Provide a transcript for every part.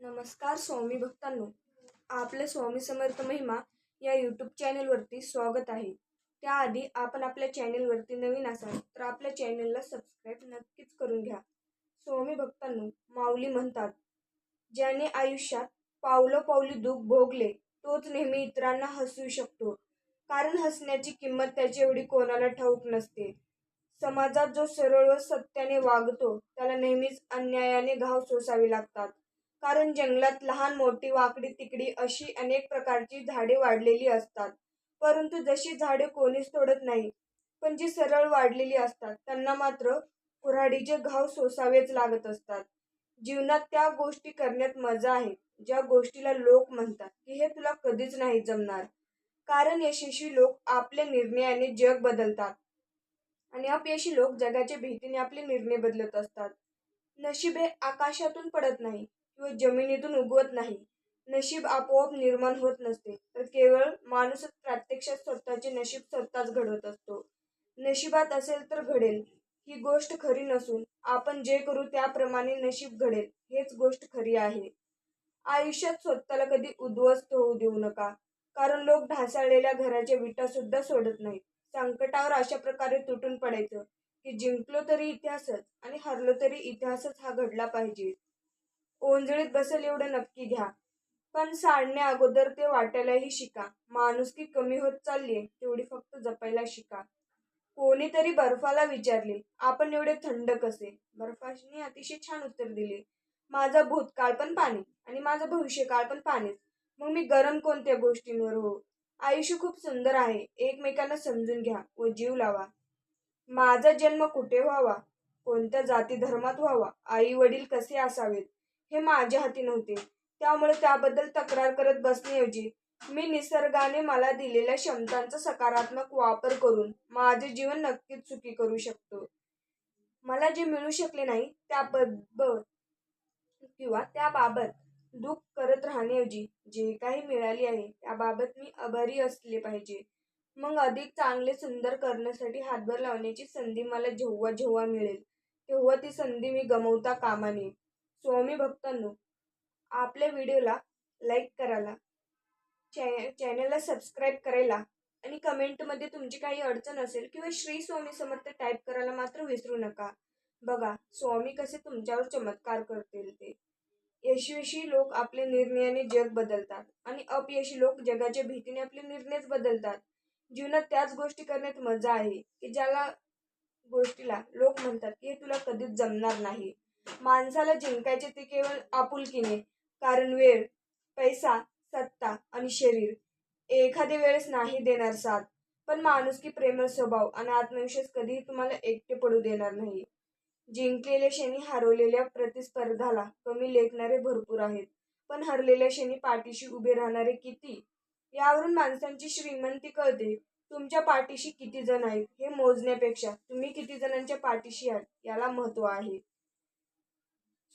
नमस्कार स्वामी भक्तांनो. आपल्या स्वामी समर्थ महिमा या यूट्यूब चॅनलवरती स्वागत आहे. त्याआधी आपण आपल्या चॅनलवरती नवीन असाल तर आपल्या चॅनलला सबस्क्राईब नक्कीच करून घ्या. स्वामी भक्तांनो माऊली म्हणतात ज्याने आयुष्यात पावलं पावली दुःख भोगले तोच नेहमी इतरांना हसू शकतो. कारण हसण्याची किंमत त्याची एवढी कोणाला ठाऊक नसते. समाजात जो सरळ व सत्याने वागतो त्याला नेहमीच अन्यायाने घाव सोसावे लागतात. कारण जंगलात लहान मोठी वाकडी तिकडी अशी अनेक प्रकारची झाडे वाढलेली असतात. परंतु जशी झाडे कोणीच तोडत नाही पण जी सरळ वाढलेली असतात त्यांना मात्र कुऱ्हाडीचे घाव सोसावेच लागत असतात. जीवनात त्या गोष्टी करण्यात मजा आहे ज्या गोष्टीला लोक म्हणतात की हे तुला कधीच नाही जमणार. कारण यशस्वी लोक आपल्या निर्णयाने जग बदलतात आणि अपयशी लोक जगाच्या भीतीने आपले निर्णय बदलत असतात. नशीब हे आकाशातून पडत नाही किंवा जमिनीतून उगवत नाही. नशीब आपोआप निर्माण होत नसते. तर केवळ माणूसच प्रत्यक्षात स्वतःचे नशीब स्वतःच घडवत असतो. नशिबात असेल तर घडेल. ही गोष्ट खरी नसून आपण जे करू त्याप्रमाणे नशीब घडेल. हेच गोष्ट खरी आहे. आयुष्यात स्वतःला कधी उद्ध्वस्त होऊ देऊ नका. कारण लोक ढासाळलेल्या घराच्या विटा सुद्धा सोडत नाहीत. संकटावर अशा प्रकारे तुटून पडायचं की जिंकलो तरी इतिहासच आणि हरलो तरी इतिहासच हा घडला पाहिजे. ओंजळीत बसेल एवढं नक्की घ्या. पण साडण्या अगोदर ते वाटायलाही शिका. माणुसकी कमी होत चालली तेवढी फक्त जपायला शिका. कोणीतरी बर्फाला विचारले आपण एवढे थंड कसे? बर्फाने अतिशय छान उत्तर दिले माझा भूतकाळ पण पाणी आणि माझा भविष्यकाळ पण पाणीच. मग मी गरम कोणत्या गोष्टींवर हो? आयुष्य खूप सुंदर आहे एकमेकांना समजून घ्या व जीव लावा. माझा जन्म कुठे व्हावा? कोणत्या जाती धर्मात व्हावा? आई वडील कसे असावेत? हे माझ्या हाती नव्हते. त्यामुळे त्याबद्दल तक्रार करत बसण्याऐवजी मी निसर्गाने मला दिलेल्या क्षमतांचा सकारात्मक वापर करून माझे जीवन नक्कीच सुखी करू शकतो. मला जे मिळू शकले नाही त्याबद्दल किंवा त्याबाबत दुःख करत राहण्याऐवजी जे काही मिळाले आहे त्याबाबत मी आभारी असले पाहिजे. मग अधिक चांगले सुंदर करण्यासाठी हातभार लावण्याची संधी मला जेव्हा जेव्हा मिळेल तेव्हा ती संधी मी गमवता कामा नये. स्वामी भक्तांनो आपल्या व्हिडिओला लाईक करायला चॅ चॅनलला सबस्क्राईब करायला आणि कमेंटमध्ये तुमची काही अडचण असेल किंवा श्री स्वामी समर्थ टाईप करायला मात्र विसरू नका. बघा स्वामी कसे तुमच्यावर चमत्कार करतील ते. यशस्वी लोक आपले निर्णयाने जग बदलतात आणि अपयशी लोक जगाच्या भीतीने आपले निर्णयच बदलतात. जीवनात त्याच गोष्टी करण्यात मजा आहे की ज्याला गोष्टीला लोक म्हणतात की हे तुला कधीच जमणार नाही. माणसाला जिंकायचे ते केवळ आपुलकीने. कारण वेळ पैसा सत्ता आणि शरीर एखाद्या वेळेस नाही देणार साथ. पण माणुसकी प्रेमळ स्वभाव आणि आत्मविश्वास कधीही तुम्हाला एकटे पडू देणार नाही. जिंकलेल्या क्षणी हरवलेल्या प्रतिस्पर्धाला कमी लेखणारे भरपूर आहेत. पण हरलेल्या क्षणी पाठीशी उभे राहणारे किती? यावरून माणसांची श्रीमंती कळते. तुमच्या पाठीशी किती जण आहेत हे मोजण्यापेक्षा तुम्ही किती जणांच्या पाठीशी आहात याला महत्त्व आहे.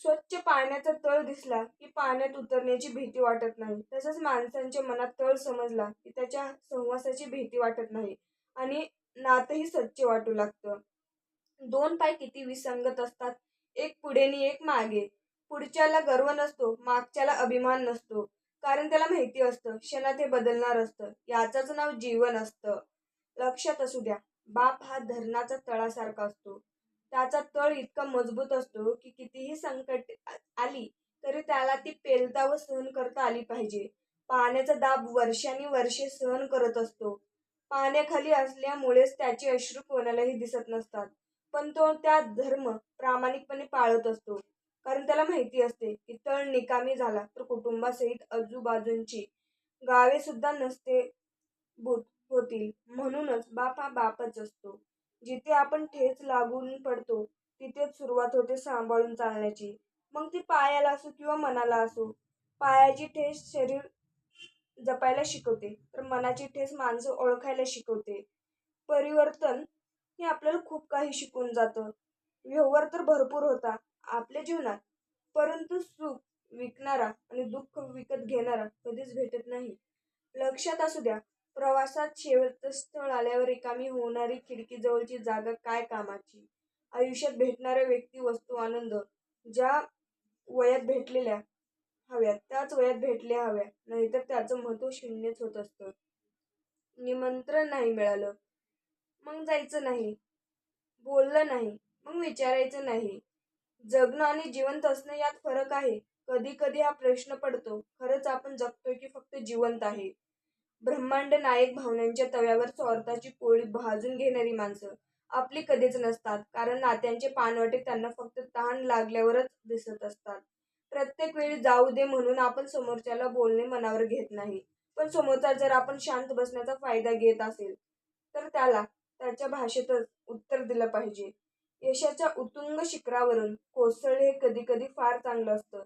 स्वच्छ पाण्याचा तळ दिसला की पाण्यात उतरण्याची भीती वाटत नाही. तसंच माणसांच्या मनात तळ समजला की त्याच्या सहवासाची भीती वाटत नाही आणि नातही स्वच्छ वाटू लागतं. दोन पाय किती विसंगत असतात एक पुढे आणि एक मागे. पुढच्याला गर्व नसतो मागच्याला अभिमान नसतो. कारण त्याला माहिती असतं क्षणात हे बदलणार असतं. याचंच नाव जीवन असतं. लक्षात असू द्या बाप हा धरणाचा तळासारखा असतो. त्याचा तळ इतका मजबूत असतो की कितीही संकट आली तरी त्याला ती पेलता व सहन करता आली पाहिजे. पाण्याचा दाब वर्षांनी वर्षे सहन करत असतो. पाण्याखाली असल्यामुळेच त्याचे अश्रू कोणालाही दिसत नसतात. पण तो त्या धर्म प्रामाणिकपणे पाळत असतो. कारण त्याला माहिती असते की तळ निकामी झाला तर कुटुंबासहित आजूबाजूंची गावे सुद्धा नसते होतील. म्हणूनच बाप हा बापच असतो. जिथे आपण ठेच लागून पडतो तिथेच सुरुवात होते सांभाळून चालण्याची. मग ती पायाला असो किंवा मनाला असो पायाची ठेस शरीर जपायला शिकवते. तर मनाची ठेस माणसं ओळखायला शिकवते. परिवर्तन हे आपल्याला खूप काही शिकून जातं. व्यवहार तर भरपूर होता आपल्या जीवनात परंतु सुख विकणारा आणि दुःख विकत घेणारा कधीच भेटत नाही. लक्षात असू द्या प्रवासात शेवटचं स्थळ आल्यावर रिकामी होणारी खिडकीजवळची जागा काय कामाची? आयुष्यात भेटणाऱ्या व्यक्ती वस्तू आनंद ज्या वयात भेटलेल्या हव्यात त्याच वयात भेटल्या हव्या नाहीतर त्याचं महत्त्व शून्यच होत असतं. निमंत्रण नाही मिळालं. मग जायचं नाही. बोललं नाही. मग विचारायचं नाही. जगणं आणि जिवंत असणं यात फरक आहे. कधी कधी हा प्रश्न पडतो. खरंच आपण जगतोय की फक्त जिवंत आहे? ब्रह्मांड नायक भावनांच्या तव्यावर स्वार्थाची पोळी भाजून घेणारी माणसं. आपली कधीच नसतात कारण नात्यांचे पानवाटे त्यांना फक्त तहान लागल्यावरच दिसत असतात. प्रत्येक वेळी जाऊ दे म्हणून आपण समोरच्याला बोलणे मनावर घेत नाही. पण समोरचा जर आपण शांत बसण्याचा फायदा घेत असेल तर त्याला त्याच्या भाषेतच उत्तर दिलं पाहिजे. यशाच्या उतुंग शिखरावरून कोसळणे हे कधी कधी फार चांगलं असतं.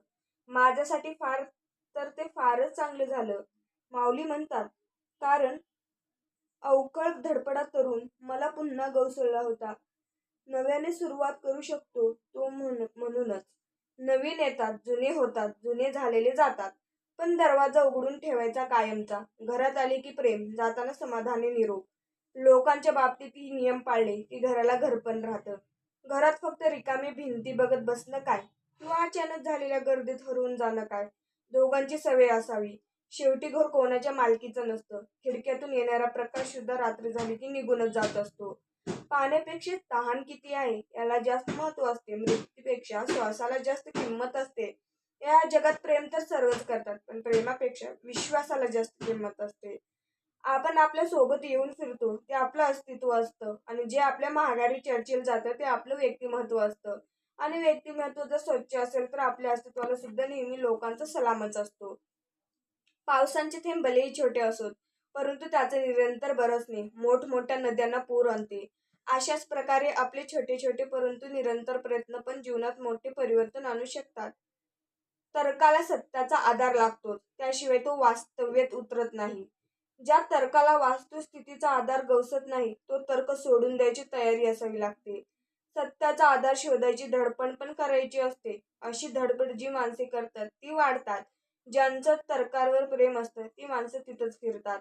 माझ्यासाठी फार तर ते फारच चांगलं झालं. माऊली म्हणतात कारण अवकळ धडपडा तरुण मला पुन्हा गवसळला होता. नव्याने सुरुवात करू शकतो तो म्हण म्हणूनच. नवीन येतात जुने होतात जुने झालेले जातात. पण दरवाजा उघडून ठेवायचा कायमचा. घरात आले की प्रेम जाताना समाधानी निरोप. लोकांच्या बाबतीत ही नियम पाळले की घराला घरपण राहतं. घरात फक्त रिकामी भिंती बघत बसणं काय? किंवा अचानक झालेल्या गर्दीत हरवून जाणं काय? दोघांची सवय असावी. शेवटी घर कोणाच्या मालकीचं नसतं. खिडक्यातून येणारा प्रकाश सुद्धा रात्री झाली की निघूनच जात असतो. पाण्यापेक्षा तहान किती आहे? याला जास्त महत्त्व असते. मृत्यूपेक्षा श्वासाला जास्त किंमत असते. या जगात प्रेम तर सर्वच करतात पण प्रेमापेक्षा विश्वासाला जास्त किंमत असते. आपण आपल्यासोबत येऊन फिरतो ते आपलं अस्तित्व असतं. आणि जे आपल्या महागारी चर्चेला जातं ते आपलं व्यक्तिमत्व असतं. आणि व्यक्तिमत्व जर स्वच्छ असेल तर आपल्या अस्तित्वाला सुद्धा नेहमी लोकांचा सलामच असतो. पावसांचे थेंब भलेही छोटे असोत परंतु त्याचे निरंतर बरसणे मोठमोठ्या नद्यांना पूर आणते. अशाच प्रकारे आपले छोटे छोटे परंतु निरंतर प्रयत्न पण जीवनात मोठे परिवर्तन आणू शकतात. तर्काला सत्याचा आधार लागतो त्याशिवाय तो वास्तव्यात उतरत नाही. ज्या तर्काला वास्तुस्थितीचा आधार गवसत नाही तो तर्क सोडून द्यायची तयारी असावी लागते. सत्याचा आधार शोधायची धडपण पण करायची असते अशी धडपड जी माणसे करतात ती वाढतात. ज्यांचं तरकारवर प्रेम असतं ती माणसं तिथंच फिरतात.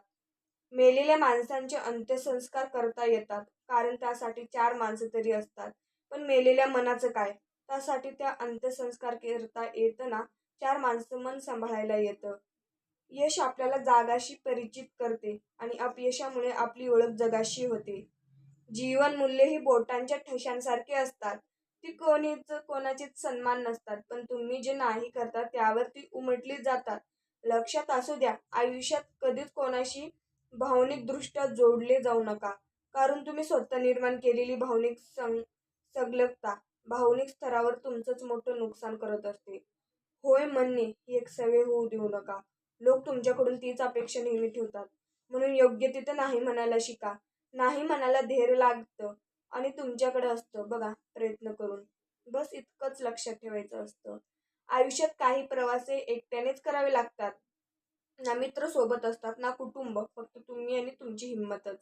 मेलेल्या माणसांचे अंत्यसंस्कार करता येतात कारण त्यासाठी चार माणसं तरी असतात. पण मेलेल्या मनाचं काय? त्यासाठी त्या अंत्यसंस्कार करता येताना चार माणसं मन सांभाळायला येतं. यश आपल्याला जागाशी परिचित करते आणि अपयशामुळे आपली ओळख जगाशी होते. जीवन मूल्य ही बोटांच्या ठशांसारखे असतात. ती कोणीच कोणाचीच सन्मान नसतात. पण तुम्ही जे नाही करता त्यावर ती उमटली जातात. लक्षात असू द्या आयुष्यात कधीच कोणाशी भावनिक दृष्ट्या जोडले जाऊ नका. कारण तुम्ही स्वतः निर्माण केलेली भावनिक सं संलग्नता भावनिक स्तरावर तुमचंच मोठं नुकसान करत असते. होय म्हणणे ही एक सवय होऊ देऊ नका. लोक तुमच्याकडून तीच अपेक्षा नेहमी ठेवतात. म्हणून योग्य तिथं नाही म्हणायला शिका. नाही म्हणायला धैर्य लागतं. आणि तुमच्याकडे असतं बघा प्रयत्न करून. बस इतकंच लक्षात ठेवायचं असतं. आयुष्यात काही प्रवास हे एकट्यानेच करावे लागतात. ना मित्र सोबत असतात ना कुटुंब फक्त तुम्ही आणि तुमची हिंमतच.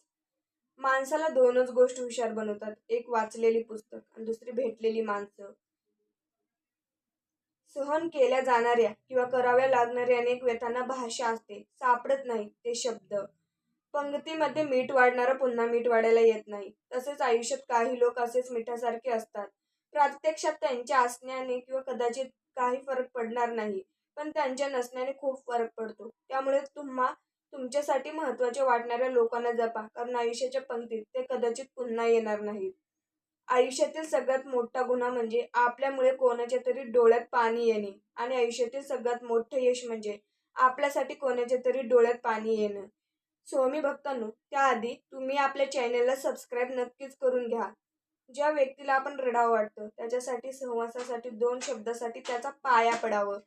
माणसाला दोनच गोष्ट हुशार बनवतात एक वाचलेली पुस्तक आणि दुसरी भेटलेली माणसं. सहन केल्या जाणाऱ्या किंवा कराव्या लागणाऱ्या अनेक व्यथांना भाषा असते. सापडत नाही ते शब्द. पंक्तीमध्ये मीठ वाढणारा पुन्हा मीठ वाढायला येत नाही. तसेच आयुष्यात काही लोक असेच मिठासारखे असतात. प्रत्यक्षात त्यांच्या असण्याने किंवा कदाचित काही फरक पडणार नाही पण त्यांच्या नसण्याने खूप फरक पडतो. त्यामुळे तुम्हा तुमच्यासाठी महत्त्वाचे वाटणाऱ्या लोकांना जपा कारण आयुष्याच्या पंक्तीत ते कदाचित पुन्हा येणार नाहीत. आयुष्यातील सगळ्यात मोठा गुन्हा म्हणजे आपल्यामुळे कोणाच्या तरी डोळ्यात पाणी येणे आणि आयुष्यातील सगळ्यात मोठं यश म्हणजे आपल्यासाठी कोणाच्या तरी डोळ्यात पाणी येणं. स्वामी भक्तांनो त्याआधी तुम्ही आपल्या चॅनलला सबस्क्राईब नक्कीच करून घ्या. ज्या व्यक्तीला आपण रडावं वाटतं त्याच्यासाठी सहवासासाठी दोन शब्दासाठी त्याचा पाया पडावं.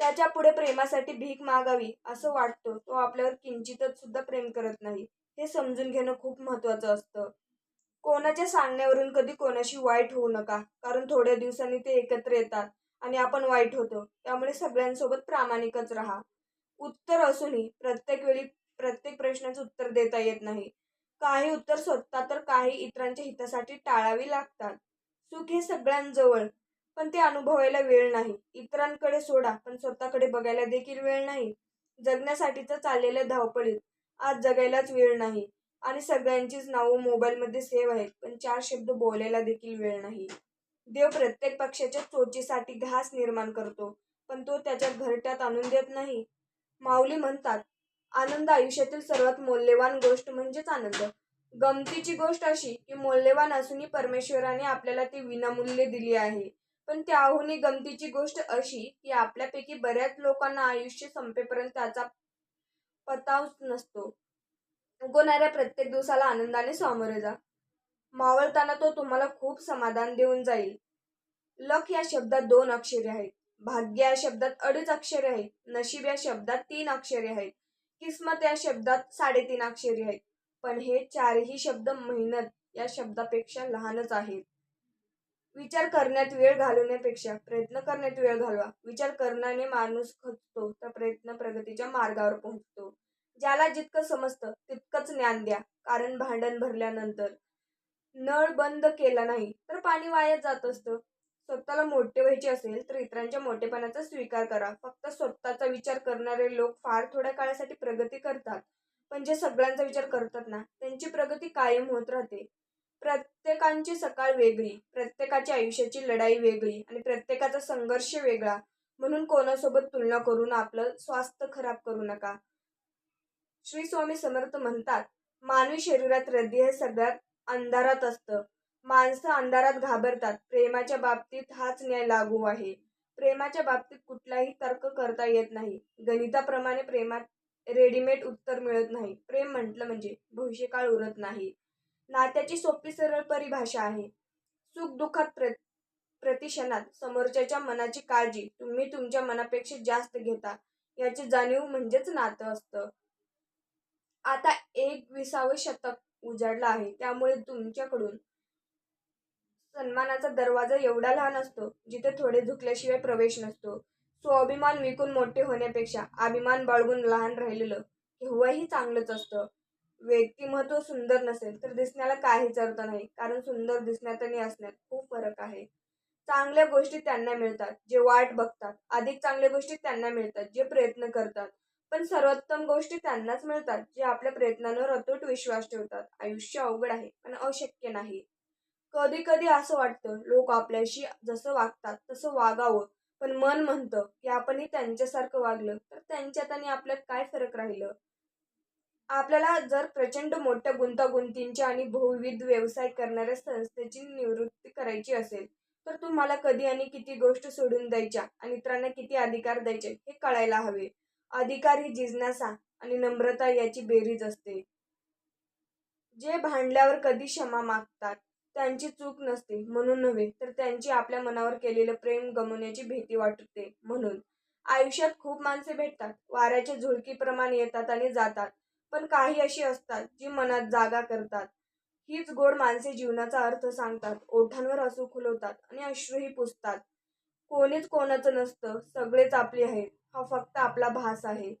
त्याच्या पुढे प्रेमासाठी भीक मागावी असं वाटतं तो आपल्यावर किंचितच सुद्धा प्रेम करत नाही. हे समजून घेणं खूप महत्वाचं असतं. कोणाच्या सांगण्यावरून कधी कोणाशी वाईट होऊ नका कारण थोड्या दिवसांनी ते एकत्र येतात आणि आपण वाईट होतो. त्यामुळे सगळ्यांसोबत प्रामाणिकच राहा. उत्तर असूनही प्रत्येक वेळी प्रत्येक प्रश्नाचं उत्तर देता येत नाही. काही उत्तर स्वतः तर काही इतरांच्या हितासाठी टाळावी लागतात. सुख हे सगळ्यांजवळ पण ते अनुभवायला वेळ नाही. इतरांकडे सोडा पण स्वतःकडे बघायला देखील वेळ नाही. जगण्यासाठीच चाललेल्या धावपळीत आज जगायलाच वेळ नाही. आणि सगळ्यांचीच नावं मोबाईलमध्ये सेव्ह आहेत पण चार शब्द बोलायला देखील वेळ नाही. देव प्रत्येक पक्षाच्या चोचीसाठी घास निर्माण करतो पण तो त्याच्या घरट्यात आणून देत नाही. माऊली म्हणतात आनंद आयुष्यातील सर्वात मौल्यवान गोष्ट म्हणजेच आनंद. गमतीची गोष्ट अशी की मौल्यवान असूनही परमेश्वराने आपल्याला ती विनामूल्य दिली आहे. पण त्याहूनही गमतीची गोष्ट अशी की आपल्यापैकी बऱ्याच लोकांना आयुष्य संपेपर्यंत त्याचा पताच नसतो. उगवणाऱ्या प्रत्येक दिवसाला आनंदाने सामोरे जा. मावळताना तो तुम्हाला खूप समाधान देऊन जाईल. लक या शब्दात दोन अक्षरे आहेत. भाग्य या शब्दात अडीच अक्षरे आहेत. नशीब या शब्दात तीन अक्षरे आहेत. किस्मत या शब्दात साडेतीन अक्षरे आहेत. पण हे चारही शब्द मेहनत या शब्दापेक्षा लहानच आहेत. विचार करण्यात वेळ घालवण्यापेक्षा प्रयत्न करण्यात वेळ घालवा. विचार करण्याने माणूस खचतो तर प्रयत्न प्रगतीच्या मार्गावर पोहोचतो. ज्याला जितकं समजतं तितकंच ज्ञान द्या. कारण भांडण भरल्यानंतर नळ बंद केला नाही तर पाणी वायात जात असतं. स्वतःला मोठे व्हायचे असेल तर इतरांच्या मोठेपणाचा स्वीकार करा. फक्त स्वतःचा विचार करणारे लोक फार थोड्या काळासाठी प्रगती करतात पण जे सगळ्यांचा विचार करतात ना त्यांची प्रगती कायम होत राहते. प्रत्येकांची सकाळ वेगळी प्रत्येकाच्या आयुष्याची लढाई वेगळी आणि प्रत्येकाचा संघर्ष वेगळा. म्हणून कोणासोबत तुलना करून आपलं स्वास्थ्य खराब करू नका. श्री स्वामी समर्थ म्हणतात मानवी शरीरात हृदय हे सगळ्यात अंधारात असतं. माणसं अंधारात घाबरतात. प्रेमाच्या बाबतीत हाच न्याय लागू आहे. प्रेमाच्या बाबतीत कुठलाही तर्क करता येत नाही. गणिताप्रमाणे प्रेमात रेडीमेड उत्तर मिळत नाही. प्रेम म्हटलं म्हणजे भविष्यकाळ उरत नाही. नात्याची सोपी सरळ परिभाषा आहे. सुख दुःखात प्र प्रतिक्षणात समोरच्याच्या मनाची काळजी तुम्ही तुमच्या मनापेक्षा जास्त घेता. याची जाणीव म्हणजेच नातं असतं. आता एक विसावं शतक उजाडलं आहे. त्यामुळे तुमच्याकडून सन्मानाचा दरवाजा एवढा लहान असतो जिथे थोडे झुकल्याशिवाय प्रवेश नसतो. स्वाभिमान विकून मोठे होण्यापेक्षा अभिमान बाळगून लहान राहिलेलं केव्हाही चांगलंच असतं. व्यक्तिमत्व सुंदर नसेल तर दिसण्याला काहीच अर्थ नाही कारण सुंदर दिसण्यात आणि असण्यात खूप फरक आहे. चांगल्या गोष्टी त्यांना मिळतात जे वाट बघतात. अधिक चांगल्या गोष्टी त्यांना मिळतात जे प्रयत्न करतात. पण सर्वोत्तम गोष्टी त्यांनाच मिळतात जे आपल्या प्रयत्नांवर अतूट विश्वास ठेवतात. आयुष्य अवघड आहे पण अशक्य नाही. कधी कधी असं वाटतं लोक आपल्याशी जसं वागतात तसं वागावं. पण मन म्हणतं की आपणही त्यांच्यासारखं वागलं तर त्यांच्यात आणि आपल्यात काय फरक राहिलं? आपल्याला जर प्रचंड मोठ्या गुंतागुंतींच्या आणि बहुविध व्यवसाय करणाऱ्या संस्थेची निवृत्ती करायची असेल तर तुम्हाला कधी आणि किती गोष्ट सोडून द्यायच्या आणि इतरांना किती अधिकार द्यायचे हे कळायला हवे. अधिकार ही जिज्ञासा आणि नम्रता याची बेरीज असते. जे भांडल्यावर कधी क्षमा मागतात त्यांची चूक नसते म्हणून नव्हे तर त्यांची आपल्या मनावर केलेलं प्रेम गमवण्याची भीती वाटते म्हणून. आयुष्यात खूप माणसे भेटतात वाऱ्याच्या झुळकीप्रमाणे येतात आणि जातात पण काही अशी असतात जी मनात जागा करतात. हीच गोड माणसे जीवनाचा अर्थ सांगतात ओठांवर हसू खुलवतात आणि अश्रूही पुसतात. कोणीच कोणाचं नसतं सगळेच आपले आहेत हा फक्त आपला भास आहे.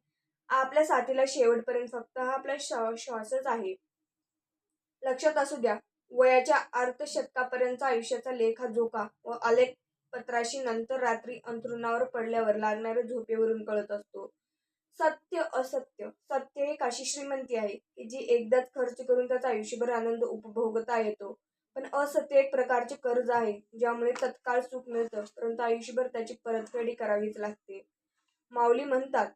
आपल्या साथीला शेवटपर्यंत फक्त हा आपला श्वासच आहे. लक्षात असू द्या वयाच्या अर्धशतकापर्यंत आयुष्याचा लेखाजोखा व आलेख पत्राशी नंतर रात्री अंथरुणावर पडल्यावर लागणाऱ्या झोपेवरून कळत असतो. सत्य असत्य. सत्य एक अशी श्रीमंती आहे की जी एकदाच खर्च करून त्याचा आयुष्यभर आनंद उपभोगता येतो. पण असत्य एक प्रकारचे कर्ज आहे ज्यामुळे तत्काळ सुख मिळतं परंतु आयुष्यभर त्याची परतफेडी करावीच लागते. माऊली म्हणतात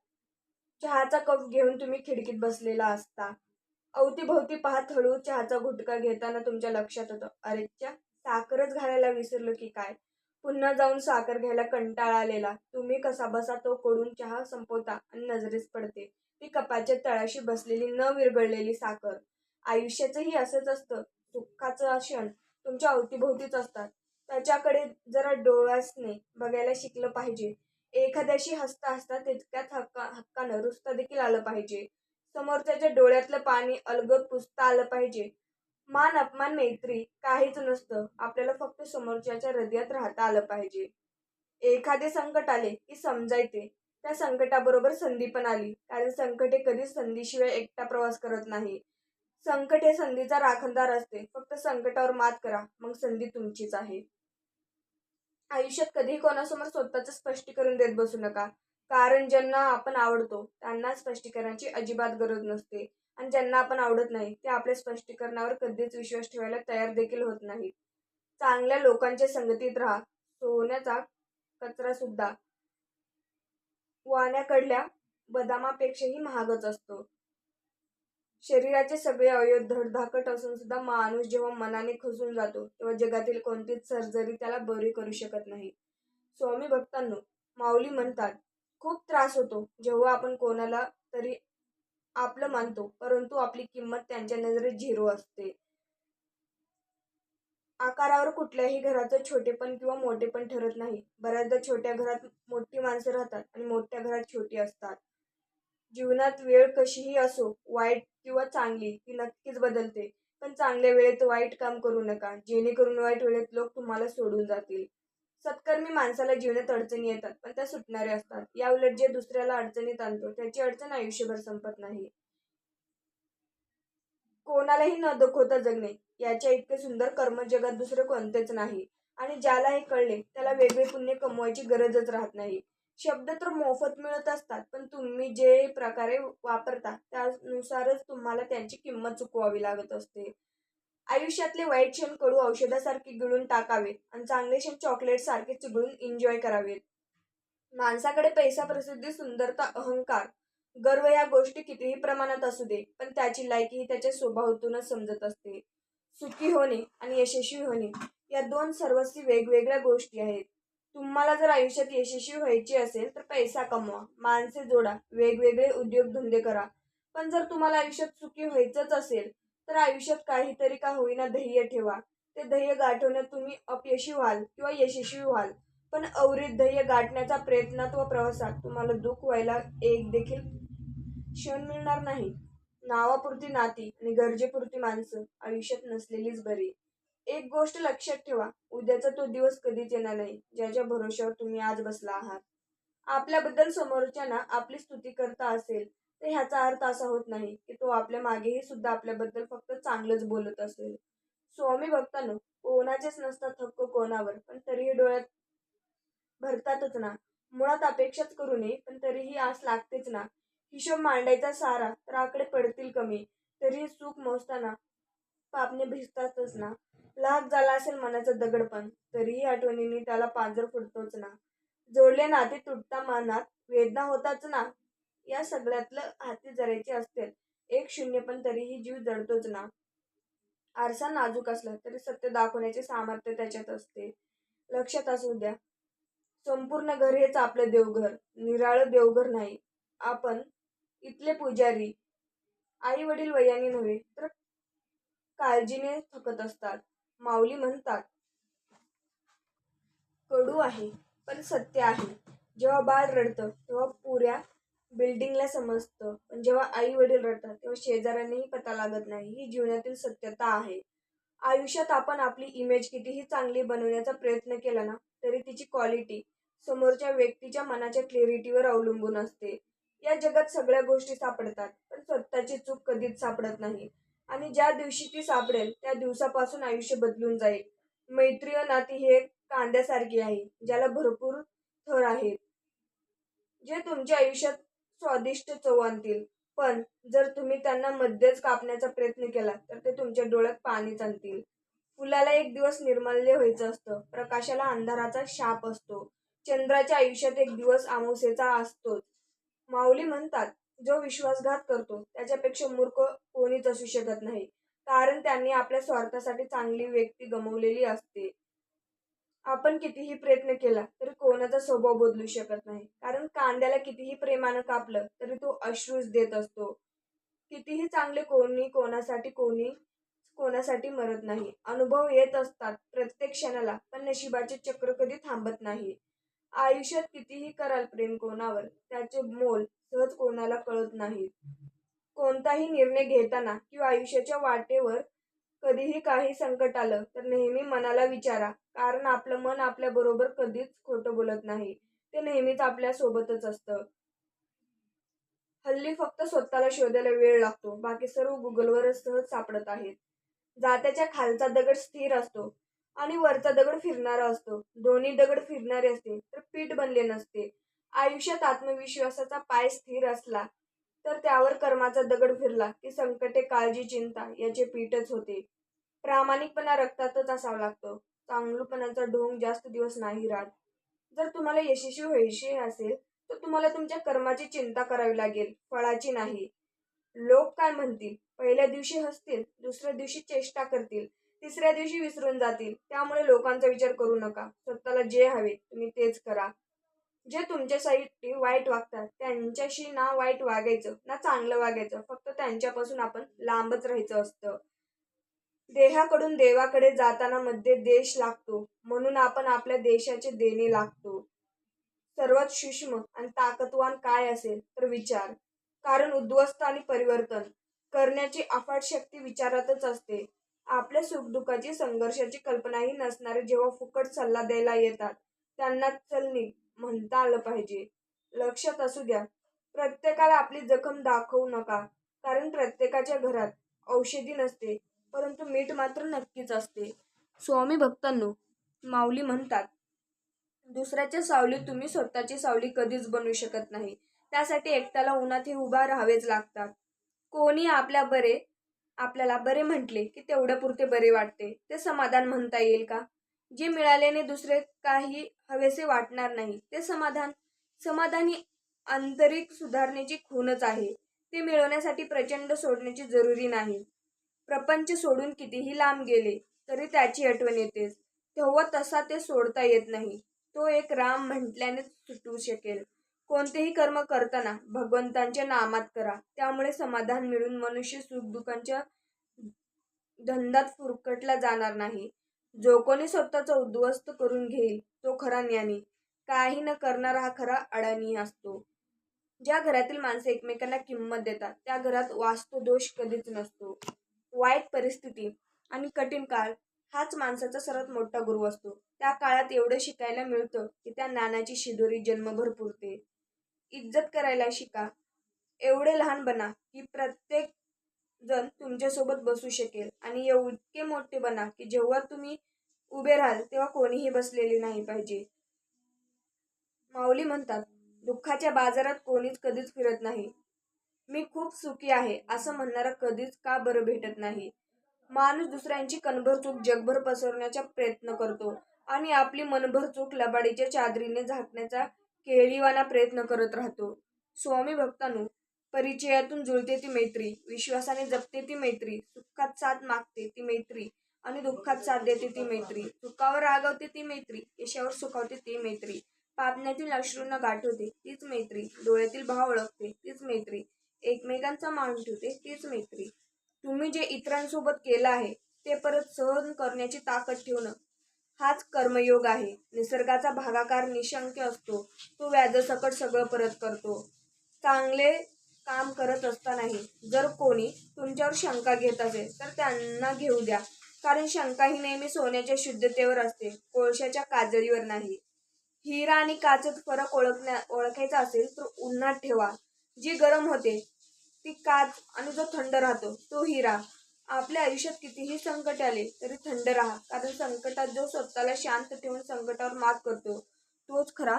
चहाचा कप घेऊन तुम्ही खिडकीत बसलेला असता. अवतीभोवती पाहत हळू चहाचा घुटका घेताना तुमच्या लक्षात होतं. अरेच्या साखरच घालायला विसरलो की काय? पुन्हा जाऊन साखर घ्यायला कंटाळा आलेला. तुम्ही कसा बसा तो कोडून चहा संपवता आणि नजरेस पडते. ती कपाच्या तळाशी बसलेली न विरघळलेली साखर. आयुष्याचंही असंच असतं. दुःखाचं क्षण तुमच्या अवतीभोवतीच असतात. त्याच्याकडे जरा डोळ्यासने बघायला शिकलं पाहिजे. एखाद्याशी हसता हसता तितक्यात हक्का हक्कानं रुसता देखील आलं पाहिजे. समोरच्याच्या डोळ्यातलं पाणी अलगद पुसता आलं पाहिजे. मान अपमान मैत्री काहीच नसतं. आपल्याला फक्त समोरच्याच्या हृदयात राहता आलं पाहिजे. एखादे संकट आले की समजायचे. त्या संकटाबरोबर संधी पण आली. कारण संकट हे कधीच संधीशिवाय एकटा प्रवास करत नाही. संकट हे संधीचा राखणदार असते. फक्त संकटावर मात करा. मग संधी तुमचीच आहे. आयुष्यात कधीही कोणासमोर स्वतःच स्पष्टीकरण देत बसू नका. कारण ज्यांना आपण आवडतो त्यांना स्पष्टीकरणाची अजिबात गरज नसते. आणि ज्यांना आपण आवडत नाही ते आपल्या स्पष्टीकरणावर कधीच विश्वास ठेवायला तयार देखील होत नाहीत. चांगल्या लोकांच्या संगतीत राहा. सोन्याचा कचरा सुद्धा वाण्याकडल्या बदामापेक्षाही महागच असतो. शरीराचे सगळे अवयव धडधाकट असून सुद्धा माणूस जेव्हा मनाने खचून जातो तेव्हा जगातील कोणतीच सर्जरी त्याला बरी करू शकत नाही. स्वामी भक्तांनो माऊली म्हणतात खूप त्रास होतो. जेव्हा आपण कोणाला तरी आपलं मानतो परंतु आपली किंमत त्यांच्या नजरेत झिरो असते. आकारावर कुठल्याही घराचं छोटेपण किंवा मोठेपण ठरत नाही. बऱ्याचदा छोट्या घरात मोठी माणसं राहतात आणि मोठ्या घरात छोटी असतात. जीवनात वेळ कशीही असो वाईट किंवा चांगली ती नक्कीच बदलते. पण चांगल्या वेळेत वाईट काम करू नका. जेणेकरून वाईट वेळेत लोक तुम्हाला सोडून जातील. सत्कर्मी माणसाला जीवनात अडचणी येतात पण त्या सुटणाऱ्या असतात. या उलट जे दुसऱ्याला अडचणीत आणतो त्याची अडचण आयुष्यभर संपत नाही. कोणालाही न दुखवता जगणे याच्या इतके सुंदर कर्म जगात दुसरं कोणतेच नाही. आणि ज्याला हे कळले त्याला वेगळे पुण्य कमवायची गरजच राहत नाही. शब्द तर मोफत मिळत असतात पण तुम्ही जे प्रकारे वापरता त्यानुसारच तुम्हाला त्यांची किंमत चुकवावी लागत असते. आयुष्यातले वाईट क्षण कडू औषधासारखे गिळून टाकावे आणि चांगले क्षण चॉकलेट सारखे चिघळून एन्जॉय करावेत माणसाकडे पैसा प्रसिद्धी सुंदरता अहंकार गर्व या गोष्टी कितीही प्रमाणात असू दे पण त्याची लायकी ही त्याच्या स्वभावातूनच समजत असते. सुखी होणे आणि यशस्वी होणे या दोन सर्वस्वी वेगवेगळ्या गोष्टी आहेत. तुम्हाला जर आयुष्यात यशस्वी व्हायचे असेल तर पैसा कमवा माणसे जोडा वेगवेगळे उद्योगधंदे करा. पण जर तुम्हाला आयुष्यात सुखी व्हायचंच असेल तर आयुष्यात काहीतरी का होईना ध्येय ठेवा. ते ध्येय गाठवण्यात तुम्ही अपयशी व्हाल किंवा यशस्वी व्हाल. पण अवरीत ध्येय गाठण्याचा प्रयत्नात व प्रवासात तुम्हाला दुःख व्हायला एक देखील क्षण मिळणार नाही. नावापुरती नाती आणि गरजेपुरती माणसं आयुष्यात नसलेलीच बरी. एक गोष्ट लक्षात ठेवा उद्याचा तो दिवस कधीच येणार नाही ज्याच्या भरोश्यावर तुम्ही आज बसला आहात. आपल्याबद्दल समोरच्यांना आपली स्तुती करता असेल तर ह्याचा अर्थ असा होत नाही की तो आपल्या मागेही सुद्धा आपल्याबद्दल फक्त चांगलंच बोलत असेल. स्वामी भक्तांनो कोणाचेच नसतात हक्क कोणावर पण तरीही डोळ्यात भरतातच ना. मुळात अपेक्षाच करू नये पण तरीही आस लागतेच ना. हिशोब मांडायचा सारा तर आकडे पडतील कमी. तरीही सुख मोजताना पापणे भिजतातच ना. लाख झाला असेल मनाचा दगडपण तरीही आठवणींनी त्याला पांजर फुटतोच ना. जोडले नाते तुटता मनात वेदना होताच ना. या सगळ्यातलं हाती जरायचे असते एक शून्य पण तरीही जीव जडतोच ना. आरसा नाजूक असला तरी सत्य दाखवण्याचे सामर्थ्य त्याच्यात असते. लक्षात असू द्या. संपूर्ण घर हेच आपलं देवघर. निराळं देवघर नाही. आपण इथले पुजारी. आई वडील वयाने नव्हे तर काळजीने थकत असतात. माऊली म्हणतात कडू आहे पण सत्य आहे. जेव्हा बाळ रडतं तेव्हा पुऱ्या बिल्डिंगला समजतं. पण जेव्हा आई वडील रडतात तेव्हा शेजाऱ्यांनाही पता लागत नाही. ही जीवनातील सत्यता आहे. आयुष्यात आपण आपली इमेज कितीही चांगली बनवण्याचा प्रयत्न केला ना तरी तिची क्वालिटी समोरच्या व्यक्तीच्या मनाच्या क्लिअरिटीवर अवलंबून असते. या जगात सगळ्या गोष्टी सापडतात पण स्वतःची चूक कधीच सापडत नाही. आणि ज्या दिवशी ती सापडेल त्या दिवसापासून आयुष्य बदलून जाईल. मैत्रीय नाती हे कांद्यासारखी आहे ज्याला भरपूर थर आहेत. जे तुमच्या आयुष्यात स्वादिष्ट चव आणतील पण जर तुम्ही त्यांना मध्येच कापण्याचा प्रयत्न केला तर ते तुमच्या डोळ्यात पाणीच आणतील फुलाला एक दिवस निर्मल्य व्हायचं असतं. प्रकाशाला अंधाराचा शाप असतो. चंद्राच्या आयुष्यात एक दिवस आमुसेचा असतोच. माऊली म्हणतात जो विश्वासघात करतो त्याच्यापेक्षा मूर्ख कोणीच असू शकत नाही. कारण त्यांनी आपल्या स्वार्थासाठी चांगली व्यक्ती गमवलेली असते. आपण कितीही प्रयत्न केला तरी कोणाचा स्वभाव बदलू शकत नाही. कारण कांद्याला कितीही प्रेमानं कापलं तरी तो अश्रूच देत असतो. कितीही चांगले कोणी कोणासाठी कोणी कोणासाठी मरत नाही. अनुभव येत असतात प्रत्येक क्षणाला पण नशिबाचे चक्र कधी थांबत नाही. आयुष्यात कितीही कराल प्रेम कोणावर त्याचे मोल सहज कोणाला कळत नाही कोणताही निर्णय घेताना किंवा आयुष्याच्या वाटेवर कधीही काही संकट आलं तर नेहमी मनाला विचारा. कारण आपलं मन आपल्या बरोबर कधीच खोटं बोलत नाही. ते नेहमीच आपल्या सोबतच असतं. हल्ली फक्त स्वतःला शोधायला वेळ लागतो. बाकी सर्व गुगलवरच सहज सापडत आहेत. जात्याच्या खालचा दगड स्थिर असतो आणि वरचा दगड फिरणारा असतो. दोन्ही दगड फिरणारे असते तर पीठ बनले नसते. आयुष्यात आत्मविश्वासाचा पाय स्थिर असला तर त्यावर कर्माचा दगड फिरला की संकटे काळजी चिंता याचे पीठच होते. प्रामाणिकपणा रक्तातच असावा लागतो. चांगलपणाचा ढोंग जास्त दिवस नाही राहत. जर तुम्हाला यशस्वी व्हायचे असेल तर तुम्हाला तुमच्या कर्माची चिंता करावी लागेल. फळाची नाही. लोक काय म्हणतील? पहिल्या दिवशी हसतील दुसऱ्या दिवशी चेष्टा करतील तिसऱ्या दिवशी विसरून जातील. त्यामुळे लोकांचा विचार करू नका. स्वतःला जे हवे तुम्ही तेच करा. जे तुमच्यासाठी वाईट वागतात त्यांच्याशी ना वाईट वागायचं ना चांगलं वागायचं फक्त त्यांच्यापासून आपण लांबच राहायचं असतं. देहाकडून देवाकडे जाताना मध्ये देश लागतो. म्हणून आपण आपल्या देशाचे देणे लागतो. सर्वात सूक्ष्म आणि ताकदवान काय असेल तर विचार. कारण उद्ध्वस्त आणि परिवर्तन करण्याची अफाट शक्ती विचारातच असते. आपल्या सुखदुःखाची संघर्षाची कल्पनाही नसणारे जेव्हा फुकट सल्ला द्यायला येतात त्यांना चलनी म्हणता आलं पाहिजे. लक्षात असू द्या प्रत्येकाला आपली जखम दाखवू नका. कारण प्रत्येकाच्या घरात औषधी नसते. परंतु मीठ मात्र नक्कीच असते. स्वामी भक्तांनो माऊली म्हणतात दुसऱ्याच्या सावलीत तुम्ही स्वतःची सावली कधीच बनवू शकत नाही. त्यासाठी एकट्याला उन्हातही उभा राहावेच लागतात. कोणी आपल्या बरे आपल्याला बरे म्हटले की तेवढ्या पुरते बरे वाटते. ते समाधान म्हणता येईल का? जे मिळाल्याने दुसरे काही हवेसे वाटणार नाही. ते समाधान समाधान ही आंतरिक सुधारणेची खूणच आहे. ते मिळवण्यासाठी प्रचंड सोडण्याची जरुरी नाही. प्रपंच सोडून कितीही लांब गेले तरी त्याची आठवण येतेच. तेव्हा तसा ते सोडता येत नाही. तो एक राम म्हटल्याने सुटू शकेल. कोणतेही कर्म करताना भगवंतांच्या नामात करा. त्यामुळे समाधान मिळून मनुष्य सुखदुःखांच्या धंदात फुरकटला जाणार नाही. जो कोणी स्वतःचा उद्ध्वस्त करून घेईल तो खरा ज्ञानी. काही न करणारा हा खरा अडाणी असतो. ज्या घरातील माणसे एकमेकांना किंमत देतात त्या घरात वास्तुदोष कधीच नसतो. वाईट परिस्थिती आणि कठीण काळ हाच माणसाचा सर्वात मोठा गुरु असतो. त्या काळात एवढं शिकायला मिळतं की त्या ज्ञानाची शिदोरी जन्मभर पुरते. इज्जत करायला शिका. एवढे लहान बना की प्रत्येक जण तुमच्यासोबत बसू शकेल आणि इतके मोठे बना की जेव्हा तुम्ही उभे राहाल तेव्हा कोणीही बसलेले नाही पाहिजे. माऊली म्हणतात दुःखाच्या बाजारात कोणीच कधीच फिरत नाही. मी खूप सुखी आहे असं म्हणणारा कधीच का बरं भेटत नाही? माणूस दुसऱ्यांची कणभर चूक जगभर पसरवण्याचा प्रयत्न करतो आणि आपली मनभर चूक लबाडीच्या चादरीने झाकण्याचा केळीवाना प्रयत्न करत राहतो. स्वामी भक्तांनो परिचयातून जुळते ती मैत्री विश्वासाने जपते ती मैत्री सुखात साथ मागते ती मैत्री आणि दुःखात साथ देते ती मैत्री. सुखावर रागवते ती मैत्री यशावर सुखावते ती मैत्री. पापण्यातील अश्रूंना गाठवते तीच मैत्री डोळ्यातील भाव ओळखते तीच मैत्री. एकमेकांचा मान ठेवते तीच मैत्री. तुम्ही जे इतरांसोबत केलं आहे ते परत सहन करण्याची ताकद ठेवणं हाच कर्मयोग आहे. निसर्गाचा भागाकार निशंक असतो तो व्याजसकट सगळं परत करतो. चांगले काम करत असतानाही जर कोणी तुमच्यावर शंका घेत असेल तर त्यांना घेऊ द्या. कारण शंका ही नेहमी सोन्याच्या शुद्धतेवर असते कोळशाच्या काजळीवर नाही. हिरा आणि काचेत फरक ओळखण्या ओळखायचा असेल तर उन्हात ठेवा. जी गरम होते ती काच आणि जो थंड राहतो तो हिरा. आपल्या आयुष्यात कितीही संकट आले तरी थंड राहा कारण संकटात जो स्वतःला शांत ठेवून संकटावर मात करतो तोच खरा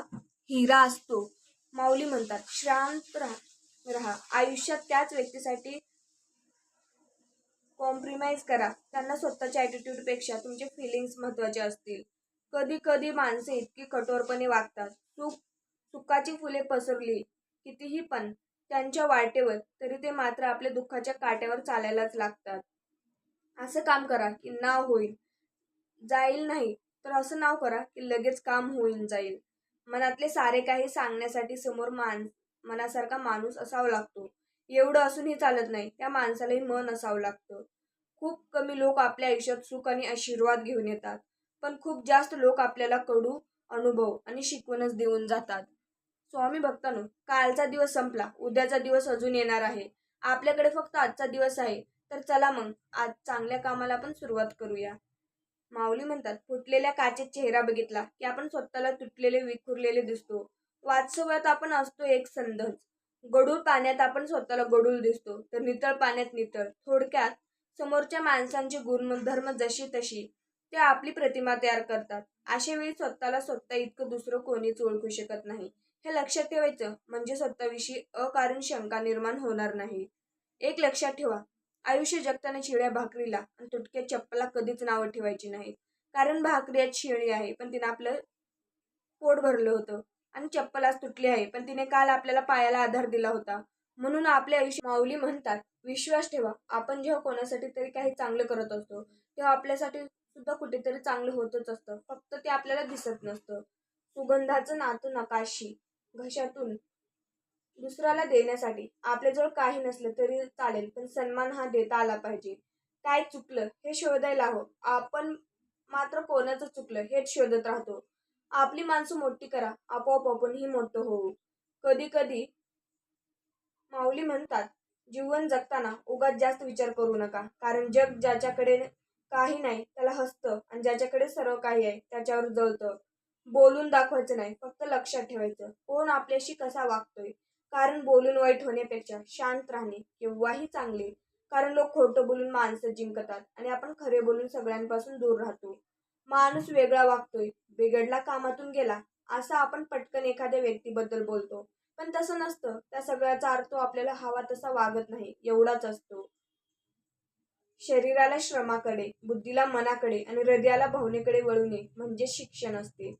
हिरा असतो. माऊली म्हणतात शांत राहा राहा. आयुष्यात त्याच व्यक्तीसाठी कॉम्प्रिमाइज करा. त्यांना स्वतःच्या ॲटिट्यूडपेक्षा तुमचे फिलिंग्स महत्त्वाचे असतील. कधी कधी माणसे इतकी कठोरपणे वागतात. सुख सुखाची फुले पसरली कितीही पण. त्यांच्या वाटेवर तरी ते मात्र आपल्या दुःखाच्या काट्यावर चालायलाच लागतात. असं काम करा की नाव होईल. जाईल नाही तर असं नाव करा की लगेच काम होईल जाईल. मनातले सारे काही सांगण्यासाठी समोर मान मनासारखा माणूस असावा लागतो. एवढं असूनही चालत नाही त्या माणसालाही मन असावं लागतं. खूप कमी लोक आपल्या आयुष्यात सुख आणि आशीर्वाद घेऊन येतात. पण खूप जास्त लोक आपल्याला कडू अनुभव आणि शिकवणच देऊन जातात. स्वामी भक्तांनो कालचा दिवस संपला. उद्याचा दिवस अजून येणार आहे. आपल्याकडे फक्त आजचा दिवस आहे. तर चला मग आज चांगल्या कामाला आपण सुरुवात करूया. माऊली म्हणतात फुटलेल्या काचेत चेहरा बघितला की आपण स्वतःला तुटलेले विखुरलेले दिसतो. वास्तव्यात आपण असतो एक संधच गडूळ पाण्यात आपण स्वतःला गडूळ दिसतो. तर नितळ पाण्यात नितळ. थोडक्यात समोरच्या माणसांची गुणधर्म जशी तशी. ते आपली प्रतिमा तयार करतात. अशा वेळी स्वतःला स्वतः इतकं दुसरं कोणीच ओळखू शकत नाही. हे लक्षात ठेवायचं म्हणजे स्वतःविषयी अकारण शंका निर्माण होणार नाही. एक लक्षात ठेवा आयुष्य जगताना शिळ्या भाकरीला आणि तुटक्या चप्पला कधीच नावं ठेवायची नाही कारण भाकरी आज शिळी आहे पण तिनं आपलं पोट भरलं होतं. आणि चप्पल आज तुटली आहे पण तिने काल आपल्याला पायाला आधार दिला होता. म्हणून आपले आयुष्य माऊली म्हणतात विश्वास ठेवा आपण जेव्हा कोणासाठी तरी काही चांगलं करत असतो तेव्हा आपल्यासाठी सुद्धा कुठेतरी चांगलं होतच असतं. फक्त ते आपल्याला दिसत नसतं. सुगंधाचं नातं नकाशी. घशातून दुसऱ्याला देण्यासाठी. आपल्याजवळ काही नसलं तरी चालेल पण सन्मान हा देता आला पाहिजे. काय चुकलं हे शोधायला हवं. आपण मात्र कोणाचं चुकलं हेच शोधत राहतो. आपली माणसं मोठी करा. आपोआप आपणही मोठं होऊ. कधी कधी माऊली म्हणतात जीवन जगताना उगाच जास्त विचार करू नका. कारण जग ज्याच्याकडे काही नाही त्याला हसतं. आणि ज्याच्याकडे सर्व काही आहे त्याच्यावर जळतं. बोलून दाखवायचं नाही फक्त लक्षात ठेवायचं. कोण आपल्याशी कसा वागतोय? कारण बोलून वाईट होण्यापेक्षा शांत राहणे केव्हाही चांगले. कारण लोक खोटं बोलून माणसं जिंकतात आणि आपण खरे बोलून सगळ्यांपासून दूर राहतो. माणूस वेगळा वागतोय बिघडला कामातून गेला असं आपण पटकन एखाद्या व्यक्तीबद्दल बोलतो. पण तसं नसतं. त्या सगळ्याचा अर्थ आपल्याला हवा तसा वागत नाही एवढाच असतो. शरीराला श्रमाकडे बुद्धीला मनाकडे आणि हृदयाला भावनेकडे वळवणे म्हणजे शिक्षण असते.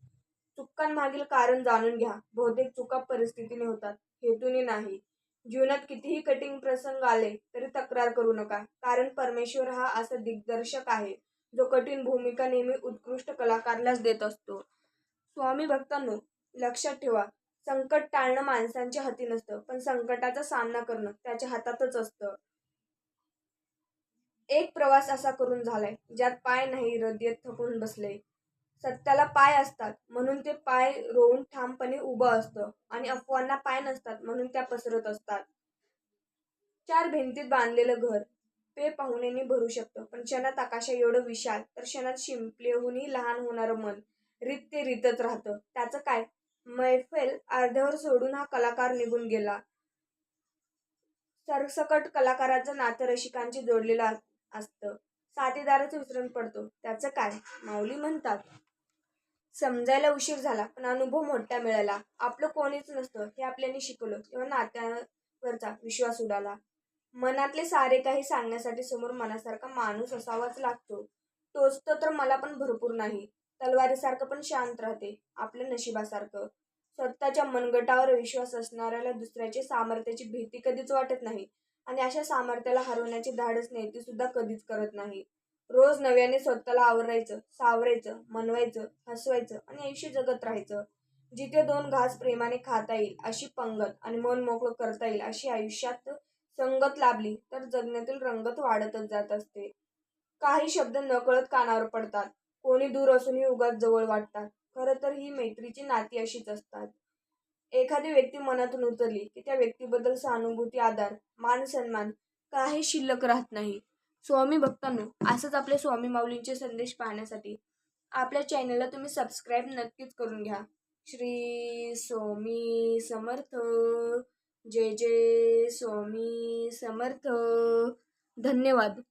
चुकांमागील कारण जाणून घ्या. बहुतेक चुका परिस्थितीने होतात. हेतूने नाही. जीवनात कितीही कठीण प्रसंग आले तरी तक्रार करू नका. कारण परमेश्वर हा असा दिग्दर्शक आहे जो कठीण भूमिका नेहमी उत्कृष्ट कलाकारलाच देत असतो. स्वामी भक्तांनो लक्षात ठेवा. संकट टाळणं माणसांच्या हाती नसतं पण संकटाचा सामना करणं त्याच्या हातातच असतं. एक प्रवास असा करून झालाय ज्यात पाय नाही हृदय थकून बसले. सत्याला पाय असतात म्हणून ते पाय रोवून ठामपणे उभं असतं आणि अफवांना पाय नसतात म्हणून त्या पसरत असतात. चार भिंतीत बांधलेलं घर पे पाहुण्याने भरू शकतं पण क्षणात आकाशा एवढं विशाल तर क्षणात शिंपलेहूनही लहान होणारं मन रीत ते रीतच राहतं. त्याचं काय? मैफेल अर्ध्यावर सोडून हा कलाकार निघून गेला. सरसकट कलाकाराचं नातं रसिकांची जोडलेलं असतं. साथीदाराचं विसरण पडतो. त्याचं काय? माऊली म्हणतात. समजायला उशीर झाला पण अनुभव मोठा मिळाला. आपलं कोणीच नसतं हे आपल्याने शिकवलं. तेव्हा नात्यावरचा विश्वास उडाला. मनातले सारे काही सांगण्यासाठी समोर मनासारखा माणूस असावाच लागतो. टोचतो तर मला पण भरपूर नाही. तलवारीसारखं पण शांत राहते आपल्या नशिबासारखं. स्वतःच्या मनगटावर विश्वास असणाऱ्याला दुसऱ्याची सामर्थ्याची भीती कधीच वाटत नाही. आणि अशा सामर्थ्याला हरवण्याची धाडस नेते सुद्धा कधीच करत नाही. रोज नव्याने स्वतःला आवरायचं सावरायचं मनवायचं हसवायचं आणि आयुष्य जगत राहायचं. जिथे दोन घास प्रेमाने खाता येईल अशी पंगत आणि मन मोकळं करता येईल अशी आयुष्यात संगत लाभली तर जगण्यातील रंगत वाढतच जात असते. काही शब्द नकळत कानावर पडतात. कोणी दूर असूनही उगाच जवळ वाटतात. खरं तर ही मैत्रीची नाती अशीच असतात. एखादी व्यक्ती मनातून उतरली की त्या व्यक्तीबद्दल सहानुभूती आधार मान सन्मान काही शिल्लक राहत नाही. स्वामी भक्तांनो असंच आपले स्वामी माऊलींचे संदेश पाहण्यासाठी आपल्या चॅनलला तुम्ही सबस्क्राईब नक्कीच करून घ्या. श्री स्वामी समर्थ. जय जय स्वामी समर्थ. धन्यवाद.